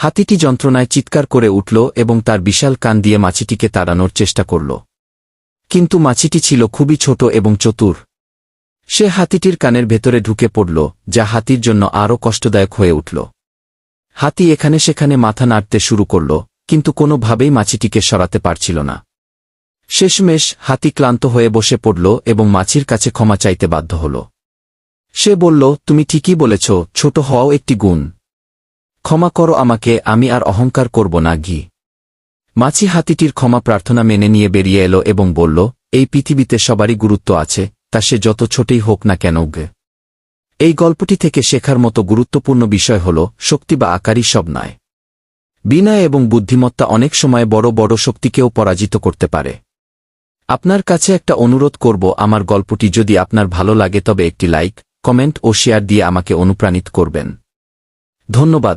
হাতিটি যন্ত্রণায় চিৎকার করে উঠল এবং তার বিশাল কান দিয়ে মাছিটিকে তাড়ানোর চেষ্টা করল। কিন্তু মাছিটি ছিল খুবই ছোট এবং চতুর। সে হাতিটির কানের ভেতরে ঢুকে পড়ল, যা হাতির জন্য আরও কষ্টদায়ক হয়ে উঠল। হাতি এখানে সেখানে মাথা নাড়তে শুরু করল, কিন্তু কোনোভাবেই মাছিটিকে সরাতে পারছিল না। শেষমেশ হাতি ক্লান্ত হয়ে বসে পড়ল এবং মাছির কাছে ক্ষমা চাইতে বাধ্য হল। সে বলল, তুমি ঠিকই বলেছ, ছোট হওয়াও একটি গুণ। ক্ষমা করো আমাকে, আমি আর অহংকার করব না, ঘি। মাছি হাতিটির ক্ষমা প্রার্থনা মেনে নিয়ে বেরিয়ে এলো এবং বলল, এই পৃথিবীতে সবারই গুরুত্ব আছে, তা সে যত ছোটই হোক না কেন গে এই গল্পটি থেকে শেখার মতো গুরুত্বপূর্ণ বিষয় হল, শক্তি বা আকারই সব নয়। বিনয় এবং বুদ্ধিমত্তা অনেক সময় বড় বড় শক্তিকেও পরাজিত করতে পারে। আপনার কাছে একটা অনুরোধ করব, আমার গল্পটি যদি আপনার ভালো লাগে তবে একটি লাইক, কমেন্ট ও শেয়ার দিয়ে আমাকে অনুপ্রাণিত করবেন। ধন্যবাদ।